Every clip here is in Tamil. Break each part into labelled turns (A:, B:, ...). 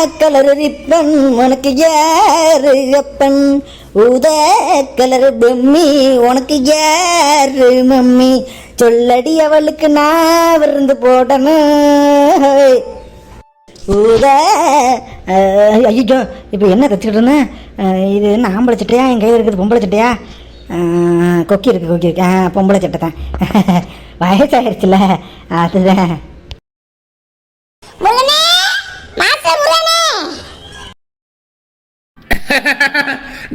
A: ஊதா கலர் ரிப்பன் உனக்கு யாரு அப்பன்? உத கலர் பெம்மி உனக்கு யாரு மம்மி? சொல்லடி அவளுக்கு நான் விருந்து போடணும். உத ஐயோ இப்போ என்ன கற்றுக்கிட்டு இருந்தேன் இது என்ன ஆம்பளை சட்டையா? என் கையில் இருக்குது பொம்பளை சட்டையா? கொக்கி இருக்கு கொக்கி இருக்கு. ஆ பொம்பளை சட்டை தான். வயசாயிருச்சுல அதுதான்.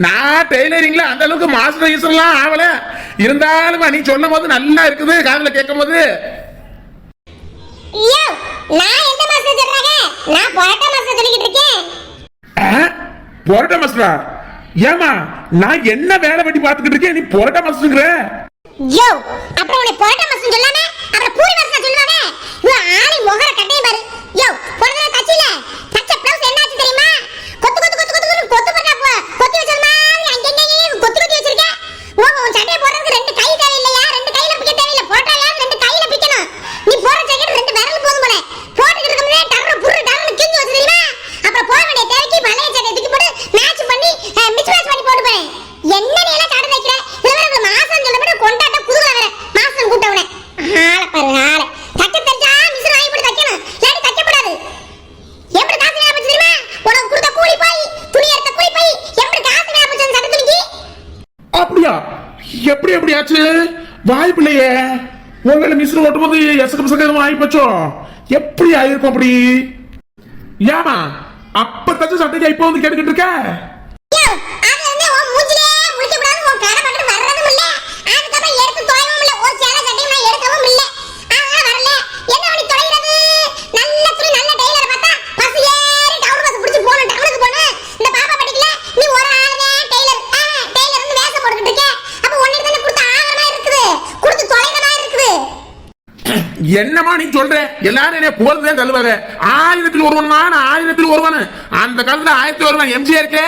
B: நான் டெய்லரிங்ல அந்த அளவுக்கு மாஸ்டர் ஈஸ்வரலாம் ஆகல. இருந்தாலும் நீ சொல்லும் போது நல்லா இருக்குது காதுல கேட்கும் போது
C: பொரட்டா மாஸ்டர்
B: ஏமா நான் என்ன வேலை வெட்டி பார்த்துக்கிட்டு இருக்கேன்? நீ பொரோட்டா மாஸ்டருங்கிற
C: யோ அப்புறம் உன்னை பொரட்டா மாஸ்டர் சொல்லாம அப்புறம் பூரி மாஸ்டர் சொல்லுவாங்க. இவன் ஆளி முகர கட்டையும் பாரு. யோ பொரட்டா தச்சில தச்ச ப்ளவுஸ் என்னாச்சு தெரியுமா கொத்து கொத்து கொத்து கொத்து கொத்து கொத்து பண்ணா கொத்தி வச்ச மாதிரி அங்கங்க கொத்து கொத்தி வச்சிருக்க ஓ உன் சட்டையை போடுறதுக்கு ரெண்டு கை தேவையில்லையா ரெண்டு கையில பிக்க தேவையில்லை போட்டாலும் ரெண்டு கையில பிக்கணும் நீ போற ஜாக்கெட் ரெண்டு விரல் போதும் போல போட்டுக்கிட்டு இருக்கும்போதே டர்ரு புர்ரு டர்னு கிஞ்சு வச்சு தெரியுமா அப்புறம் போக வேண்டிய தேவைக்கு பழைய சட்டை தூக்கி போட்டு மேட்ச் பண்ணி மிஸ் மேட்ச் பண்ணி போட்டு போறேன் என்ன நீ எல்லாம் சாடு வைக்கிற இதுல வேற மாசம் சொல்ல மட்டும் கொண்டாட்ட குதுகல வேற மாசம் கூட்டவனே ஆள பாரு ஆள தக்க தெரிஞ்சா மிஸ் வாங்கி போட்டு தைக்கணும் இல்லாட்டி தைக்கப்படாது எப்படி காசு ஞாபகம் தெரியுமா உனக்கு கொடுத்த கூலி போய் துணி எடுத்த கூலி போய் எப்படி காசு ஞாபகம் அந்த சட்டை துணிக்கு
B: அப்படியா எப்படியாச்சு வாய்ப்பு இல்லையே ஒருவேளை மிஸ்ரு ஓட்டும் போது எசக்கு பசங்க எதுவும் ஆகி போச்சோ எப்படி ஆயிருக்கும் அப்படி? ஏமா அப்ப தச்சு சட்டைக்கு இப்ப வந்து கேட்டுக்கிட்டு இருக்க? என்னமா நீ சொல்ற? எல்லாரும் என்ன போறதுதான் தள்ளுவாங்க. ஆயிரத்தில் ஒருவன் நான் ஆயிரத்தில் ஒருவன். அந்த காலத்துல ஆயிரத்தி ஒருவன் எம்ஜிஆருக்கு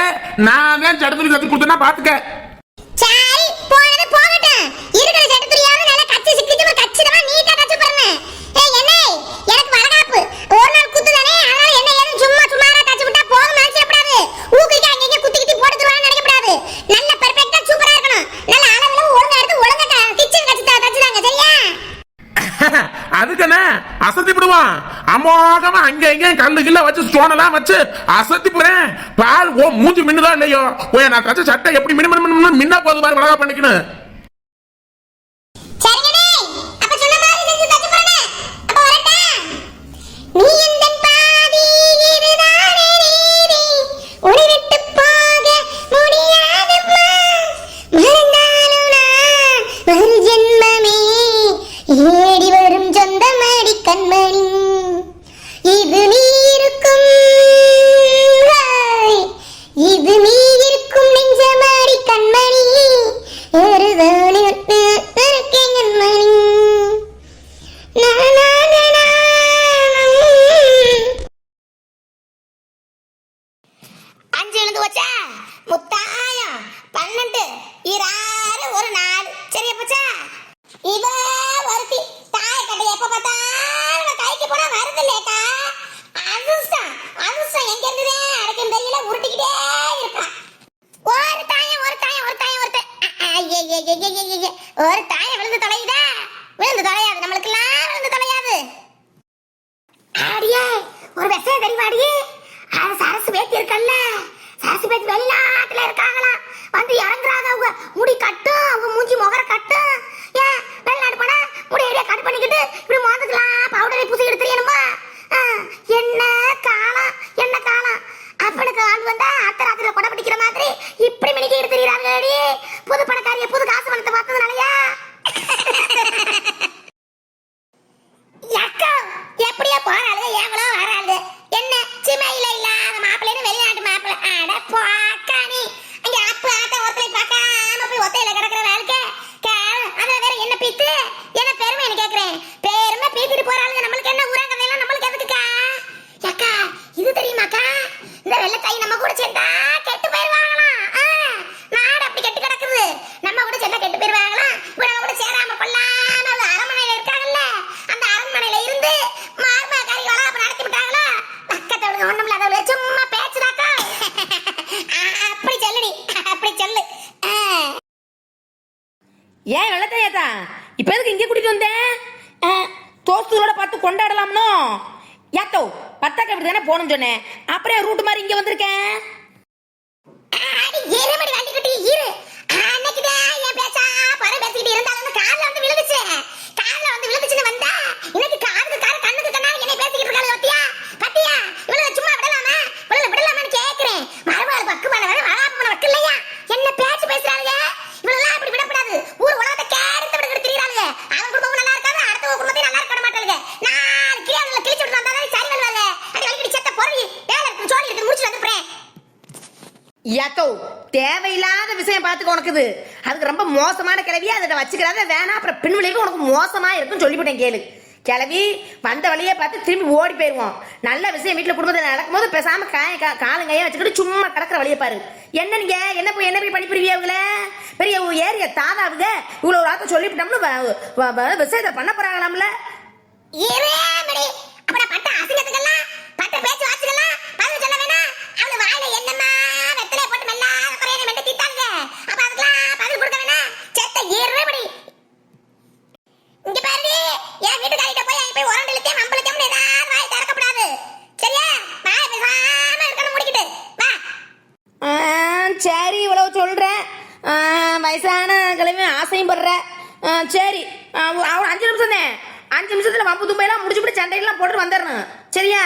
B: நான் தான் சட்டத்துக்கு கத்து கொடுத்தேன்னா பாத்துக்க
C: சரி, போனது போகட்டும். இருக்கிற சட்டை துணியாவது நல்லா கச்சி சிக்கிட்டு கச்சிதமா நீட்டா தச்சு பாருங்க. ஏய், என்னை, எனக்கு வளகாப்பு. ஒரு நாள் குத்து தானே, அதனால என்ன ஏதுன்னு சும்மா சுமாரா தச்சு விட்டா போதும்னு நினைச்சிடக்கூடாது. ஊக்குக்கு அங்கங்க குத்தி கித்தி போட்டு தருவாங்கன்னு நினைக்கக்கூடாது. நல்ல perfect ஆ சூப்பரா இருக்கணும். நல்ல அளவுல ஒழுங்கா எடுத்து ஒழுங்கா க- kitchen கச்சு த- தச்சுதாங்க, சரியா?
B: அதுக்குன்னு அசத்தி அமோகமா அங்க இங்க கல்லு கில்ல வச்சு ஸ்டோன் எல்லாம் வச்சு அசத்தி போறேன். பால் ஓ மூஞ்சி மின்னுதான் இல்லையோ? ஓ நான் கச்ச சட்டை எப்படி மின்னு மின்னு மினு மின்னா போது பாரு மிளகா பண்ணிக்கணும்
C: ஒரு தாய விழுந்து தொலையுதா விழுந்து தொலையாது நம்மளுக்கு எல்லாம் விழுந்து தொலையாது ஆடியே ஒரு விஷயம் தெரியுமாடியே அது சரசு பேத்தி இருக்கல்ல சரசு பேத்தி வெளிநாட்டுல இருக்காங்களா வந்து இறங்குறாங்க அவங்க முடி கட்டும் அவங்க மூஞ்சி முகர கட்டும் ஏன் வெளிநாட்டு போனா முடி அப்படியே கட் பண்ணிக்கிட்டு இப்படி மோந்ததுலாம் பவுடரை பூசி எடுத்துறியணுமா என்ன காலம் என்ன காலம் அப்பனுக்கு ஆள் வந்தா அத்தை ராத்திரில கொடை பிடிக்கிற மாதிரி இப்படி மினிக்கிட்டு தெரியறாங்கடி புது பணத்தை
D: தான் போகணும்னு சொன்னேன். அப்புறம் ரூட் மாதிரி இங்க வந்திருக்கேன்.
E: அன்னைக்கு தான் என் பேச்சா பரம் பேசிக்கிட்டு இருந்தாலும் காலில் வந்து விழுந்துச்சு. காலில் வந்து விழுந்துச்சுன்னு வந்தா
D: ஏக்கோ தேவையில்லாத விஷயம் பார்த்துக்க உனக்குது. அதுக்கு ரொம்ப மோசமான கிளவி அதை வச்சுக்கிறாத வேணாம். அப்புறம் பின்விளைவு உனக்கு மோசமா இருக்குன்னு சொல்லிவிட்டேன் கேளு. கிளவி வந்த வழியை பார்த்து திரும்பி ஓடி போயிடுவோம் நல்ல விஷயம் வீட்டில் குடும்பத்தில் நடக்கும்போது பேசாம காய காலுங்கையா வச்சுக்கிட்டு சும்மா கிடக்கிற வழியை பாரு. என்ன நீங்க? என்ன போய் என்ன போய் பண்ணி அவங்களே பெரிய ஏரிய தாதாவுங்க இவ்வளோ ஒரு ஆத்த சொல்லிவிட்டோம்னு விஷயத்தை பண்ண போறாங்களாம்ல? குழப்பு தும்பையெல்லாம் முடிச்சுட்டு சண்டையெல்லாம் போட்டு வந்துடணும். சரியா?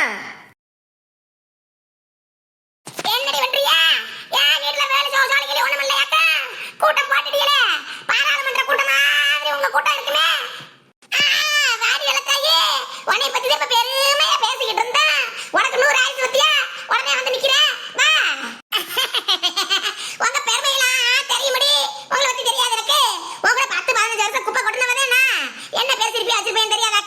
E: கூட்டம் பாட்டுட்டீங்களே கூட்டம் இப்ப பெருமையா பேசிக்கிட்டு இருந்தா. உனக்கு நூறு ஆயிரத்தி பத்தியா? உடனே உங்க பெருமையெல்லாம் தெரியும்படி உங்களை தெரியாது எனக்கு. உங்களை பத்து பதினஞ்சு குப்பை கொட்டினவனே என்ன பேசிருப்பியா வச்சிருப்பேன்
C: தெரியாது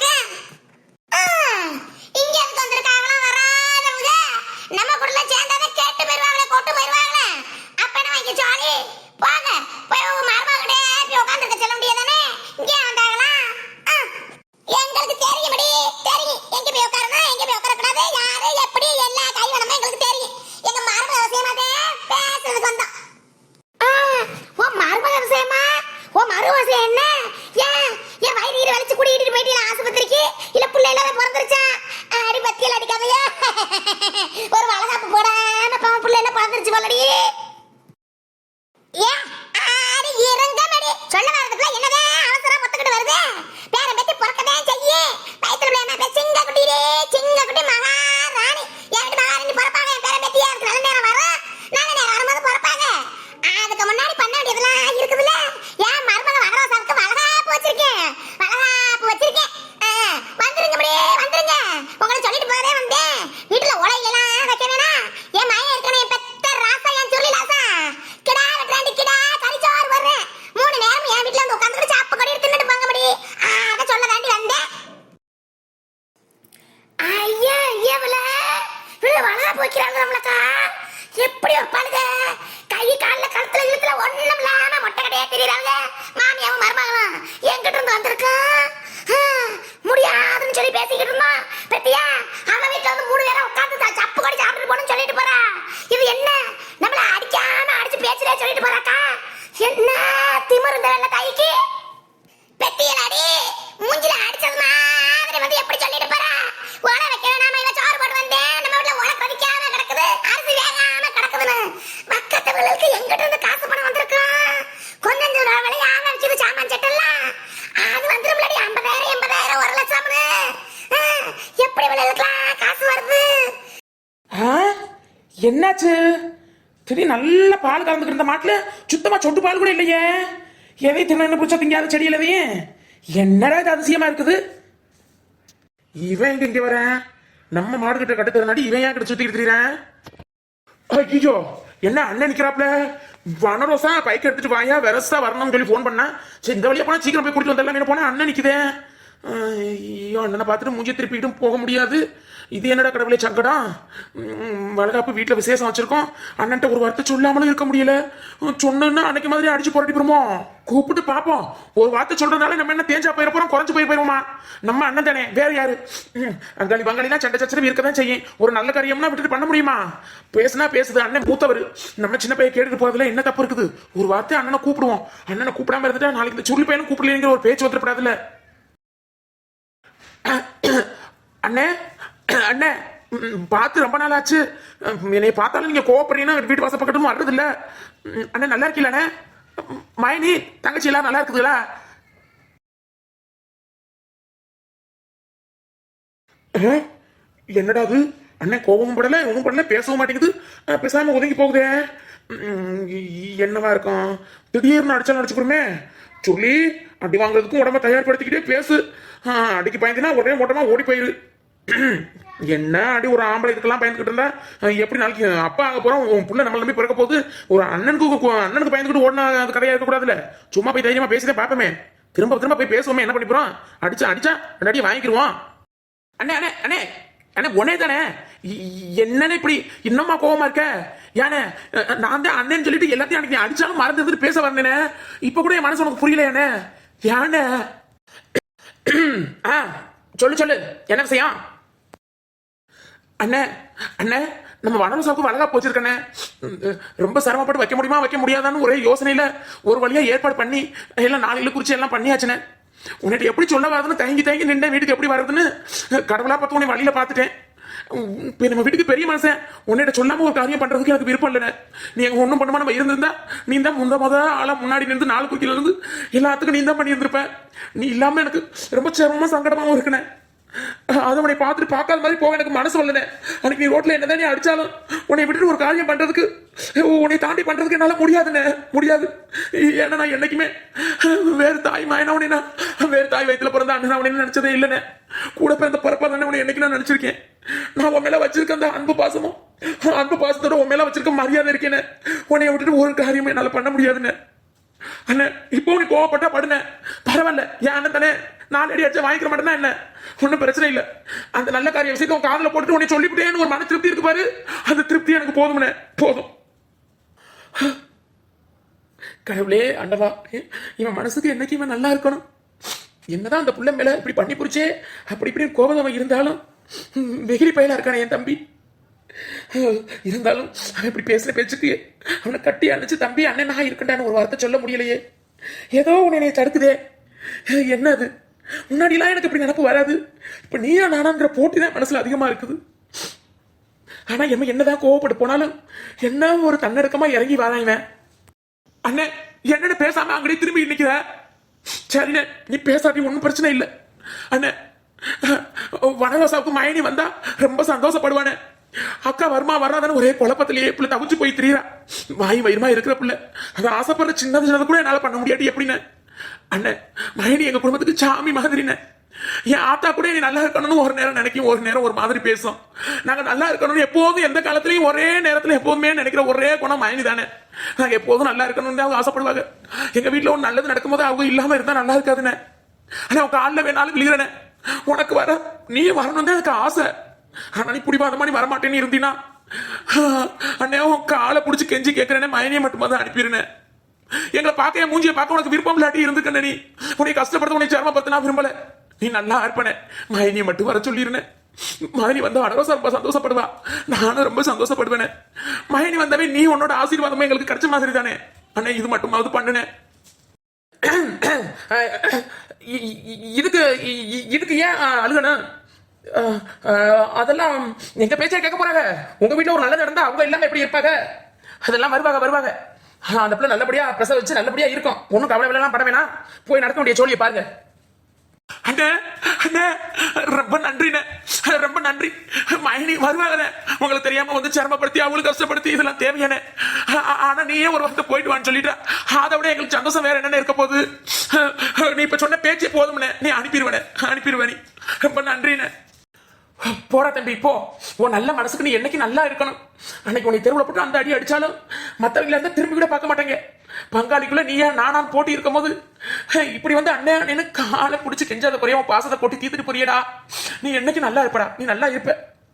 C: என்னாச்சு? திடீர் நல்ல பால் கலந்துக்கிட்டு இருந்த மாட்டில் சுத்தமாக சொட்டு பால் கூட இல்லையே. எதையும் தின்னு பிடிச்சா திங்காத செடியில் எதையும் என்னடா இது அதிசயமாக இருக்குது? இவன் எங்க இங்கே வரேன் நம்ம மாடுகிட்ட கட்டுக்கிறனாடி இவன் ஏன் கிட்ட சுற்றிக்கிட்டு திரியிறேன் ஐயோ என்ன அண்ணன் நிற்கிறாப்ல வனரோசா பைக் எடுத்துட்டு வாயா வெரசா வரணும்னு சொல்லி ஃபோன் பண்ணேன் சரி இந்த வழியாக போனால் சீக்கிரம் போய் கூட்டிட்டு வந்துடலாம் போனால் அண்ணன் நிற்குதேன் ஐயோ அண்ணனை பார்த்துட்டு மூஞ்சி திருப்பிக்கிட்டும் போக முடியாது. இது என்னடா கடவுளை சங்கடா? வளகாப்பு வீட்டில் விசேஷம் வச்சுருக்கோம். அண்ணன்ட்ட ஒரு வார்த்தை சொல்லாமலும் இருக்க முடியல. சொன்னோன்னா அன்னைக்கு மாதிரி அடிச்சு புரட்டி போடுமோ
B: கூப்பிட்டு பார்ப்போம் ஒரு வார்த்தை சொல்கிறதுனால நம்ம என்ன தேஞ்சா போயிட போகிறோம் குறைஞ்சு போய் போயிருவோமா நம்ம அண்ணன் தானே வேற யாரு? அங்காளி பங்காளிலாம் சண்டை சச்சரவு இருக்க தான் செய்யும். ஒரு நல்ல காரியம்னா விட்டுட்டு பண்ண முடியுமா? பேசுனா பேசுது அண்ணன் மூத்தவர். நம்ம சின்ன பையன் கேட்டுட்டு போகிறதுல என்ன தப்பு இருக்குது? ஒரு வார்த்தை அண்ணனை கூப்பிடுவோம். அண்ணனை கூப்பிடாம இருந்துட்டா நாளைக்கு இந்த சுருள் பையனும் கூப்பிடலங்கிற ஒரு பேச்சு வந்துடப்படாதுல்ல. அண்ணே அண்ணே பார்த்து ரொம்ப நாள் ஆச்சு என்னை பார்த்தாலும் நீங்க கோவப்படுறீங்கன்னா வீட்டு வாசல் பக்கத்தும் வர்றது அண்ணே நல்லா இருக்கீங்களா அண்ணே? மைனி தங்கச்சி எல்லாம் நல்லா இருக்குதுங்களா? என்னடா அது? அண்ணன் கோபமும் படல ஒன்றும் படல பேசவும் மாட்டேங்குது. பேசாம ஒதுங்கி போகுதே. என்னவா இருக்கும்? திடீர்னு அடிச்சாலும் அடிச்சுக்கிறோமே. சொல்லி அடி வாங்குறதுக்கும் உடம்ப தயார்படுத்திக்கிட்டே பேசு. அடிக்கு பயந்துனா ஒரே ஓட்டமா ஓடி போயிரு. என்ன அடி ஒரு ஆம்பளை இதுக்கெல்லாம் பயந்துக்கிட்டு இருந்தா? எப்படி நாளைக்கு அப்பா ஆக போறோம் உன் புள்ள நம்மள நம்பி பிறக்க போகுது. ஒரு அண்ணனுக்கு அண்ணனுக்கு பயந்துக்கிட்டு ஓடினா அது கதையா இருக்கக்கூடாதுல சும்மா போய் தைரியமா பேசிட்டே பாப்பமே. திரும்ப திரும்ப போய் பேசுவோமே என்ன பண்ணி போறோம்? அடிச்சா அடிச்சா ரெண்டாடி வாங்கிக்கிருவோம். அண்ணே அண்ணே அண்ணே. அண்ணே உனே தானே? என்னன்னு என்னண்ணே இப்படி இன்னமா கோவமா இருக்க? யானே நான் தான் அண்ணன் சொல்லிட்டு எல்லாத்தையும் அன்னைக்கு நீ அடிச்சாலும் மறந்து இருந்துட்டு பேச வந்தேனே இப்போ கூட என் மனசு உனக்கு புரியலையானே யானே ஆ சொல்லு சொல்லு. என்ன விஷயம்? அண்ணே அண்ணே நம்ம வனவசாவுக்கு வளகா போச்சிருக்கண்ணே. ரொம்ப சிரமப்பட்டு வைக்க முடியுமா வைக்க முடியாதான்னு ஒரே யோசனையில் ஒரு வழியாக ஏற்பாடு பண்ணி எல்லாம் நாளையில் குறித்து எல்லாம் பண்ணியாச்சுண்ணே. உன்னிட்ட எப்படி சொல்ல வரதுன்னு தயங்கி தயங்கி நின்று வீட்டுக்கு எப்படி வர்றதுன்னு கடவுளாக பார்த்து உன்னை வழியில பார்த்துட்டேன். இப்போ நம்ம வீட்டுக்கு பெரிய மனுஷன். உன்னிட்ட சொல்லாம ஒரு காரியம் பண்றதுக்கு எனக்கு விருப்பம் இல்லை நீ எங்க ஒன்றும் பண்ணுமா நம்ம இருந்திருந்தா நீ தான் முந்த முத ஆளா முன்னாடி நின்று நாலு குக்கில இருந்து எல்லாத்துக்கும் நீ தான் பண்ணியிருந்திருப்ப. நீ இல்லாம எனக்கு ரொம்ப சிரமமா சங்கடமாவும் இருக்கணும் அது உன்னை பார்த்துட்டு பார்க்காத மாதிரி போக எனக்கு மனசு வரலனே. அன்னைக்கு நீ ரோட்ல என்னதான் நீ அடிச்சாலும் உன்னை விட்டுட்டு ஒரு காரியம் பண்றதுக்கு உன்னை தாண்டி பண்றதுக்கு என்னால முடியாதுண்ணே முடியாது. ஏன்னா நான் என்னைக்குமே வேறு தாய் மாயனா உன்னை நான். வேறு தாய் வயித்துல பிறந்த அண்ணன் உன்னை நினைச்சதே இல்லைண்ணே கூட பிறந்த பிறப்பா தானே உன்னை என்னைக்கு நான் நினைச்சிருக்கேன். நான் உன் மேல வச்சிருக்க அந்த அன்பு பாசமும் அன்பு பாசத்தோட உன் மேல வச்சிருக்க மரியாதை இருக்கேனே. உன்னை விட்டுட்டு ஒரு காரியமே என்னால பண்ண முடியாதுண்ணே அண்ணன் இப்போ நீ கோவப்பட்டா படுன. பரவாயில்ல ஏன் அண்ணன் தானே. நாலு அடி அடிச்சா வாங்கிக்க மாட்டேன்னா என்ன? ஒன்றும் பிரச்சனை இல்லை. அந்த நல்ல காரிய விஷயத்தை உன் காதில் போட்டுட்டு உன்னை சொல்லிவிட்டேன்னு ஒரு மன திருப்தி இருக்கு பாரு. அந்த திருப்தி எனக்கு போதும்னே. போதும். கடவுளே அண்டவா. இவன் மனசுக்கு என்னைக்கு இவன் நல்லா இருக்கணும்? என்னதான் அந்த புள்ள மேல இப்படி பண்ணி புரிச்சே அப்படி இப்படி கோபம் அவன் இருந்தாலும் வெகிரி பயலா இருக்கானே என் தம்பி. இருந்தாலும் அவன் இப்படி பேசுற பேச்சுக்கு அவனை கட்டி அணைச்சு தம்பி அண்ணன் நான் இருக்கண்டான்னு ஒரு வார்த்தை சொல்ல முடியலையே. ஏதோ உன்னை தடுக்குதே. என்ன அது? முன்னாடிலாம் எனக்கு இப்படி நினப்பு வராது. இப்போ நீயா நானாங்கிற போட்டி தான் மனசில் அதிகமாக இருக்குது. ஆனால் எம்ம என்னதான் கோவப்பட்டு போனாலும் என்ன ஒரு தன்னடக்கமாக இறங்கி வராங்க இவன். அண்ணே என்னன்னு பேசாமல் அங்கடி திரும்பி நிக்கிற. சரிண்ணே நீ பேசாட்டி ஒன்றும் பிரச்சனை இல்லை. அண்ணே வனவாசாவுக்கு மயனி வந்தா ரொம்ப சந்தோஷப்படுவானே. அக்கா வருமா வராதான்னு ஒரே குழப்பத்திலேயே பிள்ளை தவிச்சு போய் திரியிறா. வாய் வயிறுமா இருக்கிற பிள்ளை. அதை ஆசைப்படுற சின்னது சின்னது கூட என்னால பண்ண முடியாது எப்படின்னு. அண்ணே மயனி எங்க குடும்பத்துக்கு சாமி மாதிரின்னு. என் ஆத்தா கூட நீ நல்லா இருக்கணும்னு ஒரு நேரம் நினைக்கும் ஒரு நேரம் ஒரு மாதிரி பேசும். நாங்க நல்லா இருக்கணும்னு எப்போதும் எந்த காலத்துலயும் ஒரே நேரத்துல எப்போதுமே நினைக்கிற ஒரே குணம் மயனி தானே நாங்க எப்போதும் நல்லா இருக்கணும்னு தான் அவங்க ஆசைப்படுவாங்க. எங்க வீட்டுல ஒன்று நல்லது நடக்கும்போது அவங்க இல்லாம இருந்தா நல்லா இருக்காதுண்ணே ஆனால் அவங்க காலில் வேணாலும் விழுகிறனே உனக்கு வர நீ வரணும் தான் எனக்கு ஆசை. ஆனா நீ பிடிவாதமா மாதிரி வரமாட்டேன்னு இருந்தீனா. அண்ணே உன் காலை பிடிச்சி கெஞ்சி கேட்கறேனே மயனியை மட்டுமா தான் அனுப்பிடுனேன் எங்களை பார்க்க என் மூஞ்சியை பார்க்க உனக்கு விருப்பம் இல்லாட்டி இருந்துக்கண்ணே நீ. உனக்கு கஷ்டப்படுத்த உன்னை சிரமப்படுத்த நான் விரும்பல. நீ நல்லா இருப்பனே. மயனியை மட்டும் வர சொல்லிருந்தேன் மயனி வந்த அடவசம் ரொம்ப சந்தோஷப்படுவா. நானும் ரொம்ப சந்தோஷப்படுவேனே. மயனி வந்தவே நீ உன்னோட ஆசீர்வாதமே எங்களுக்கு கிடைச்ச மாதிரி தானே. அண்ணே இது மட்டுமாவது பண்ணுனேன் இதுக்கு இதுக்கு ஏன் அழுகணும்? அதெல்லாம் எங்க பேச்சை கேட்க போறாங்க. உங்க வீட்டுல ஒரு நல்லது நடந்தா அவங்க இல்லாம எப்படி இருப்பாங்க? அதெல்லாம் வருவாங்க வருவாங்க. அந்த பிள்ளை நல்லபடியா பிரசவ வச்சு நல்லபடியா இருக்கும். ஒன்றும் கவலை விலைலாம் பட வேணாம். போய் நடக்க வேண்டிய சோழியை பாருங்க. அண்ணே அண்ணே ரொம்ப நன்றிண்ணே. ரொம்ப நன்றி. மயனி வருவாங்கண்ணே. உங்களுக்கு தெரியாம வந்து சிரமப்படுத்தி அவங்களுக்கு கஷ்டப்படுத்தி இதெல்லாம் தேவையானே ஆனா நீயே ஒரு வார்த்தை போயிட்டு வான்னு சொல்லிட்டா. அதை விட எங்களுக்கு சந்தோஷம் வேற என்னென்ன இருக்க போகுது? நீ இப்ப சொன்ன பேச்சே போதும்ண்ணே. நீ அனுப்பிடுவேனே அனுப்பிடுவே நீ ரொம்ப நன்றிண்ணே. போடா தம்பி இப்போ உன் நல்ல மனசுக்கு நீ என்னைக்கு நல்லா இருக்கணும்? அன்னைக்கு உன்னை தெருவில் போட்டு அந்த அடி அடிச்சாலும் மற்றவங்கள இருந்தால் திரும்பி கூட பார்க்க மாட்டாங்க. பங்காளிக்குள்ள நீயா நானான் போட்டி இருக்கும் போது இப்படி வந்து அண்ணன் அண்ணன்னு காலை பிடிச்சி கெஞ்சாத குறையும் உன் பாசத்தை போட்டு தீத்துட்டு போறியடா. நீ என்னைக்கு நல்லா இருப்படா? நீ நல்லா இருப்ப.